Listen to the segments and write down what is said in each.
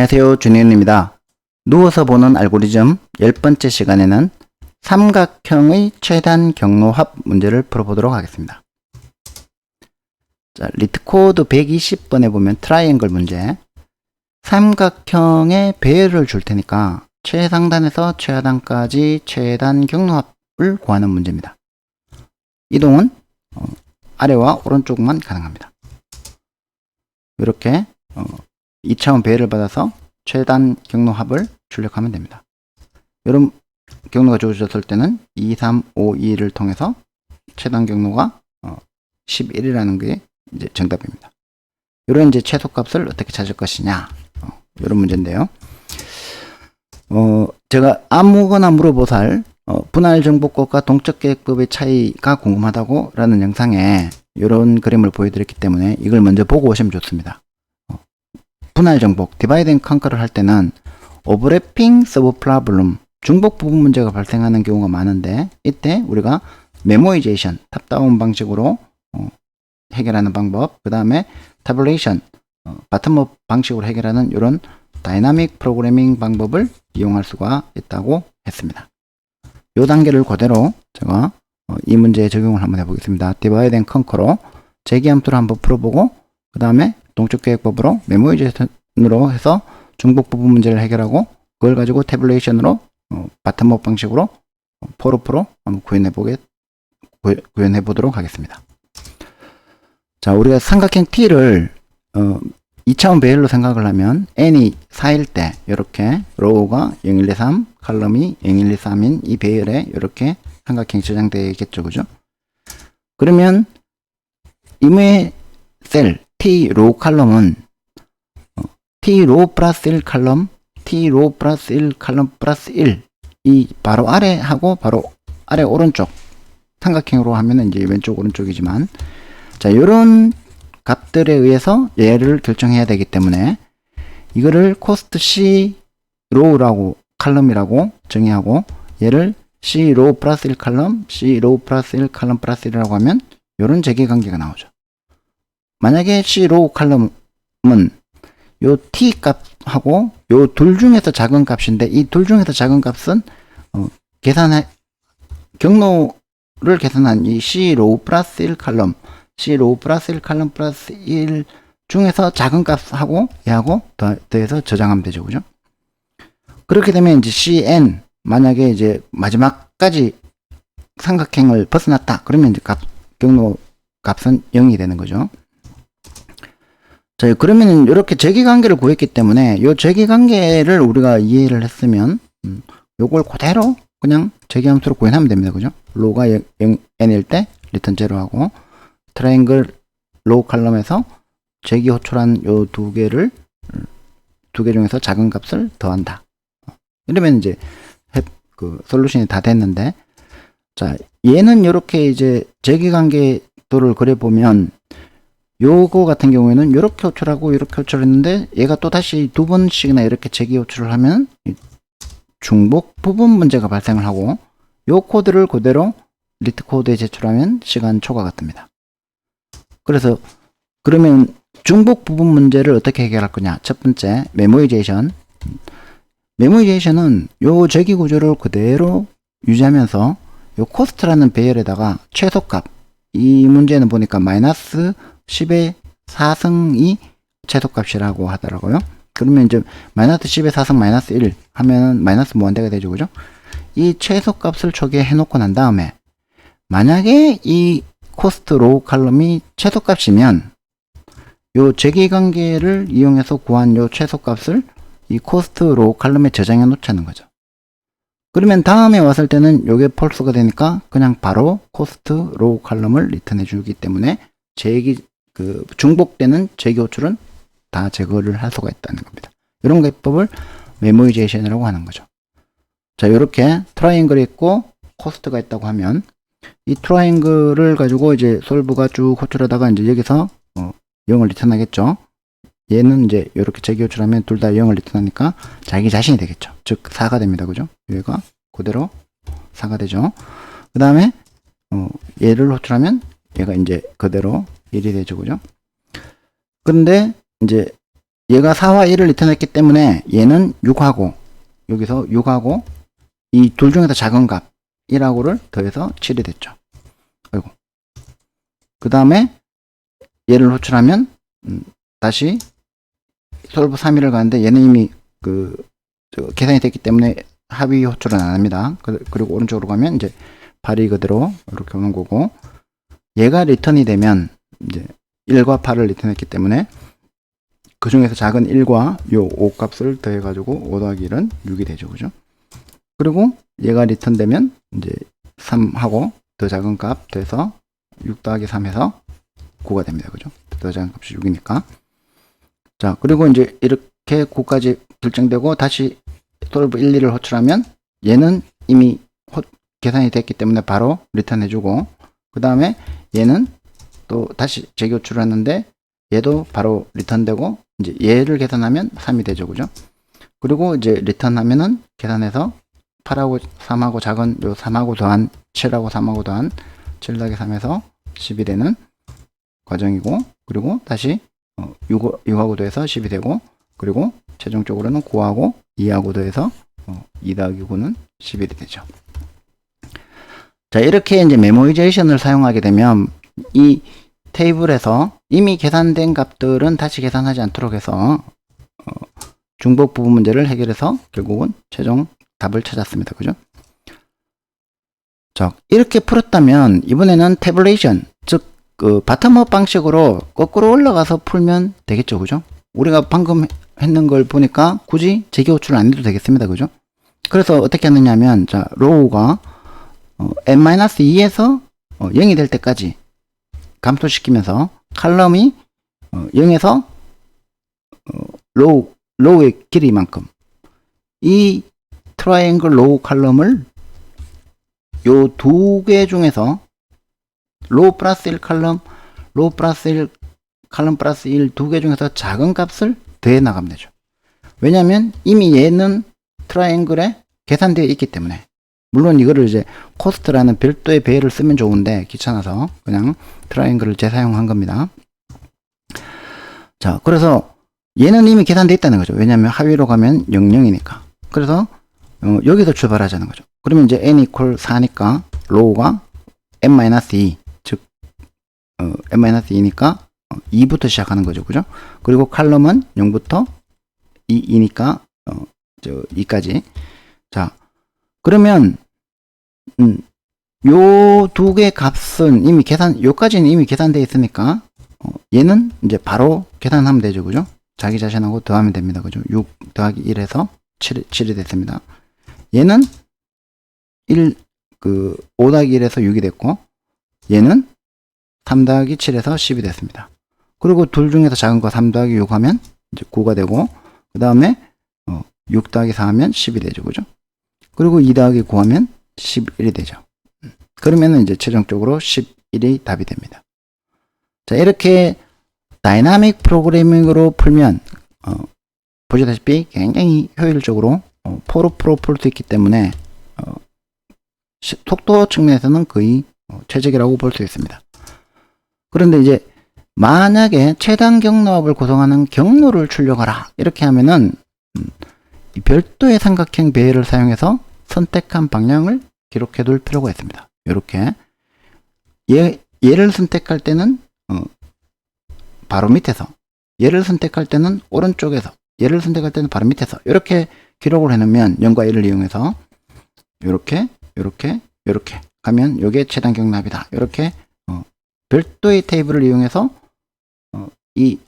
안녕하세요. 준현입니다. 누워서 보는 알고리즘 열 번째 시간에는 삼각형의 최단 경로합 문제를 풀어보도록 하겠습니다. 자, 리트코드 120번에 보면 트라이앵글 문제. 삼각형의 배열을 줄 테니까 최상단에서 최하단까지 최단 경로합을 구하는 문제입니다. 이동은 어, 아래와 오른쪽만 가능합니다. 이렇게 어, 2차원 배열을 받아서 최단 경로합을 출력하면 됩니다. 이런 경로가 주어졌을 때는 2, 3, 5, 2를 통해서 최단 경로가 어, 11이라는 게 이제 정답입니다. 이런 이제 최소값을 어떻게 찾을 것이냐 어, 이런 문제인데요. 어, 제가 아무거나 물어보살 어, 분할 정보법과 동적 계획법의 차이가 궁금하다고 라는 영상에 이런 그림을 보여드렸기 때문에 이걸 먼저 보고 오시면 좋습니다. 어, 분할 정복, 디바이드 앤 컨커를 할 때는 오버래핑 서브 프라블럼, 중복 부분 문제가 발생하는 경우가 많은데 이때 우리가 메모이제이션, 탑다운 방식으로 어, 해결하는 방법, 그 다음에 타블레이션, 어, 바텀업 방식으로 해결하는 이런 다이나믹 프로그래밍 방법을 이용할 수가 있다고 했습니다. 이 단계를 그대로 제가 어, 이 문제에 적용을 한번 해보겠습니다. 디바이드 앤 컨커로 재기함수를 한번 풀어보고 그 다음에 동적계획법으로 메모이제이션으로 해서 중복 부분 문제를 해결하고 그걸 가지고 태블레이션으로 어, 바텀업 방식으로 어, 포로프로 한번 구현해 보게 구현해 보도록 하겠습니다. 자, 우리가 삼각형 T를 어, 2차원 배열로 생각을 하면 n이 4일 때 이렇게 로우가 0, 1, 2, 3, 칼럼이 0, 1, 2, 3인 이 배열에 이렇게 삼각형이 저장되겠죠, 그죠? 그러면 임의 셀 T 로우 칼럼은 어, T 로우 플러스 1 칼럼, T 로우 플러스 1 칼럼 플러스 1 이 바로 아래 하고 바로 아래 오른쪽 삼각형으로 하면은 이제 왼쪽 오른쪽이지만 자 요런 값들에 의해서 얘를 결정해야 되기 때문에 이거를 코스트 C 로우라고 칼럼이라고 정의하고 얘를 C 로우 플러스 1 칼럼, C 로우 플러스 1 칼럼 플러스 1이라고 하면 요런 재계 관계가 나오죠. 만약에 C 로우 칼럼은 요 T 값하고 요 둘 중에서 작은 값인데 이 둘 중에서 작은 값은 어, 계산해 경로를 계산한 이 C 로우 플러스 1 칼럼 C 로우 플러스 1 칼럼 플러스 1 중에서 작은 값하고 얘하고 더, 더해서 저장하면 되죠. 그죠? 그렇게 되면 이제 CN 만약에 이제 마지막까지 삼각형을 벗어났다. 그러면 이제 값, 경로 값은 0이 되는 거죠. 자, 그러면 이렇게 재기관계를 구했기 때문에 이 재기관계를 우리가 이해를 했으면 음, 요걸 그대로 그냥 재기함수로 구현하면 됩니다. 그죠? 로가 0, n일 때 리턴 제로 하고 트라이앵글 로우 칼럼에서 재기 호출한 요 두 개를 두 개 중에서 작은 값을 더한다. 이러면 이제 해, 그 솔루션이 다 됐는데 자 얘는 이렇게 이제 재기 관계도를 그려 보면 요거 같은 경우에는 이렇게 호출하고 이렇게 호출했는데 얘가 또 다시 두 번씩이나 이렇게 재기 호출을 하면 중복 부분 문제가 발생을 하고 요 코드를 그대로 리트 코드에 제출하면 시간 초과가 뜹니다. 그래서 그러면 중복 부분 문제를 어떻게 해결할 거냐? 첫 번째 메모이제이션. 메모이제이션은 요 재기 구조를 그대로 유지하면서 요 코스트라는 배열에다가 최소값 이 문제는 보니까 마이너스 10의 4승이 최소값이라고 하더라고요. 그러면 이제 마이너스 10의 4승 마이너스 1 하면 마이너스 무한대가 되죠. 그죠? 이 최소값을 초기에 해놓고 난 다음에 만약에 이 코스트 로우 칼럼이 최소값이면 요 재계관계를 이용해서 구한 요 최소값을 이 코스트 로우 칼럼에 저장해 놓자는 거죠. 그러면 다음에 왔을 때는 요게 펄스가 되니까 그냥 바로 코스트 로우 칼럼을 리턴해 주기 때문에 재기 그 중복되는 재기 호출은 다 제거를 할 수가 있다는 겁니다. 이런 기법을 메모이제이션이라고 하는 거죠. 자, 이렇게 트라이앵글이 있고 코스트가 있다고 하면 이 트라이앵글을 가지고 이제 솔브가 쭉 호출하다가 이제 여기서 어, 0을 리턴하겠죠. 얘는 이제 이렇게 재기 호출하면 둘 다 0을 리턴하니까 자기 자신이 되겠죠. 즉 4가 됩니다. 그죠? 여기가 그대로 4가 되죠. 그 다음에 어, 얘를 호출하면 얘가 이제 그대로 1이 되죠. 그죠? 그런데 이제 얘가 4와 1을 리턴했기 때문에 얘는 6하고 여기서 6하고 이 둘 중에서 작은 값 1하고를 더해서 7이 됐죠. 아이고. 그 다음에 얘를 호출하면 음, 다시 솔브 3위를 가는데 얘는 이미 그 저, 계산이 됐기 때문에 합의 호출은 안 합니다. 그, 그리고 오른쪽으로 가면 이제 발이 그대로 이렇게 오는 거고 얘가 리턴이 되면 이제 1과 8을 리턴했기 때문에 그 중에서 작은 1과 요 5 값을 더해가지고 5 더하기 1은 6이 되죠. 그죠? 그리고 얘가 리턴되면 이제 3하고 더 작은 값 더해서 6 더하기 3 해서 9가 됩니다. 그죠? 더 작은 값이 6이니까. 자, 그리고 이제 이렇게 9까지 불정되고 다시 솔브 1, 2를 호출하면 얘는 이미 호- 계산이 됐기 때문에 바로 리턴해주고 그 다음에 얘는 또 다시 재교출을 했는데 얘도 바로 리턴되고 이제 얘를 계산하면 3이 되죠 그죠 그리고 이제 리턴하면은 계산해서 8하고 3하고 작은 요 3하고 더한 7하고 3하고 더한 7 더하기 3에서 10이 되는 과정이고 그리고 다시 어, 6, 6하고 더해서 10이 되고 그리고 최종적으로는 9하고 2하고 더해서 어, 2 더하기 9는 11이 되죠. 자, 이렇게 이제 메모이제이션을 사용하게 되면 이 테이블에서 이미 계산된 값들은 다시 계산하지 않도록 해서 어, 중복 부분 문제를 해결해서 결국은 최종 답을 찾았습니다. 그죠? 자, 이렇게 풀었다면 이번에는 태블레이션, 즉, 그 바텀업 방식으로 거꾸로 올라가서 풀면 되겠죠. 그죠? 우리가 방금 했는 걸 보니까 굳이 재개 호출 안 해도 되겠습니다. 그죠? 그래서 어떻게 하느냐 하면, 자, 로우가 어, n-2에서 어, 0이 될 때까지 감소시키면서 칼럼이 어, 0에서 어, 로우, 로우의 길이만큼 이 트라이앵글 로우 칼럼을 요 두 개 중에서 로우 플러스 1 칼럼, 로우 플러스 1 칼럼 플러스 1 두 개 중에서 작은 값을 더해 나가면 되죠. 왜냐하면 이미 얘는 트라이앵글에 계산되어 있기 때문에 물론 이거를 이제 코스트라는 별도의 배열을 쓰면 좋은데 귀찮아서 그냥 트라이앵글을 재사용한 겁니다. 자, 그래서 얘는 이미 계산되어 있다는 거죠. 왜냐하면 하위로 가면 00이니까. 그래서 어, 여기서 출발하자는 거죠. 그러면 이제 n equal 4니까 로우가 n-2 즉 어, n-2니까 2부터 시작하는 거죠. 그죠? 그리고 칼럼은 0부터 2, 2니까 어, 저 2까지. 자, 그러면 음, 요 두 개 값은 이미 계산 요까지는 이미 계산되어 있으니까 어, 얘는 이제 바로 계산하면 되죠. 그죠? 자기 자신하고 더하면 됩니다. 그죠? 6 더하기 1에서 7, 7이 됐습니다. 얘는 1, 그, 5 더하기 1에서 6이 됐고, 얘는 3 더하기 7에서 10이 됐습니다. 그리고 둘 중에서 작은 거 3 더하기 6 하면 이제 9가 되고, 그 다음에, 어, 6 더하기 4 하면 10이 되죠. 그죠? 그리고 2 더하기 9 하면 11이 되죠. 음, 그러면은 이제 최종적으로 11이 답이 됩니다. 자, 이렇게 다이나믹 프로그래밍으로 풀면, 어, 보시다시피 굉장히 효율적으로 어, 포로 프로 풀수 있기 때문에 어, 시- 속도 측면에서는 거의 어, 최적이라고 볼 수 있습니다. 그런데 이제 만약에 최단 경로합을 구성하는 경로를 출력하라 이렇게 하면은 음, 이 별도의 삼각형 배열을 사용해서 선택한 방향을 기록해 둘 필요가 있습니다. 이렇게 얘, 얘를 선택할 때는 어, 바로 밑에서 얘를 선택할 때는 오른쪽에서 얘를 선택할 때는 바로 밑에서 이렇게 기록을 해놓으면 0과 1을 이용해서 이렇게 이렇게 이렇게 가면 이게 최단 경납이다 이렇게 어, 별도의 테이블을 이용해서 어, 이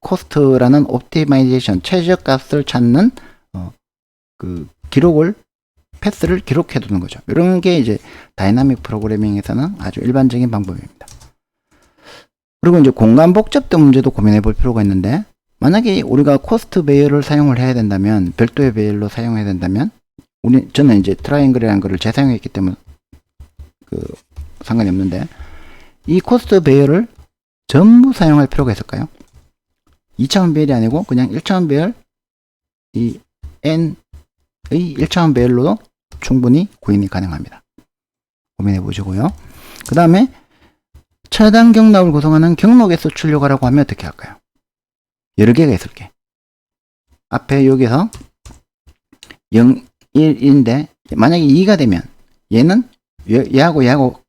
코스트라는 옵티마이제이션 최저값을 찾는 어, 그 기록을 패스를 기록해 두는 거죠 이런 게 이제 다이나믹 프로그래밍에서는 아주 일반적인 방법입니다 그리고 이제 공간 복잡도 문제도 고민해 볼 필요가 있는데 만약에 우리가 코스트 배열을 사용을 해야 된다면 별도의 배열로 사용해야 된다면 우리 저는 이제 트라이앵글이라는 거를 재사용했기 때문에 그 상관이 없는데 이 코스트 배열을 전부 사용할 필요가 있을까요? 2차원 배열이 아니고 그냥 1차원 배열 이 n의 1차원 배열로도 충분히 구현이 가능합니다. 고민해 보시고요. 그 다음에 차단 경납을 구성하는 경로 개수 출력하라고 하면 어떻게 할까요? 여러 개가 있을 게. 앞에 여기서 0, 1인데 만약에 2가 되면 얘는 얘- 얘하고 얘하고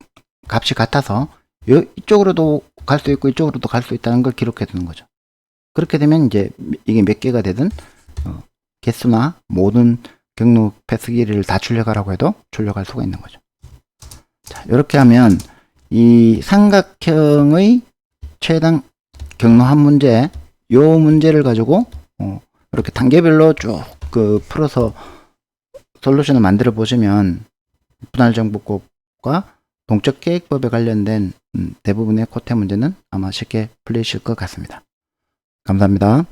값이 같아서 요- 이쪽으로도 갈 수 있고 이쪽으로도 갈 수 있다는 걸 기록해 두는 거죠. 그렇게 되면 이제 이게 몇 개가 되든 어, 개수나 모든 경로 패스 길이를 다 출력하라고 해도 출력할 수가 있는 거죠. 자, 이렇게 하면 이 삼각형의 최단 경로 한 문제, 요 문제를 가지고 어, 이렇게 단계별로 쭉 그 풀어서 솔루션을 만들어 보시면 분할 정보법과 동적 계획법에 관련된 음, 대부분의 코테 문제는 아마 쉽게 풀리실 것 같습니다. 감사합니다.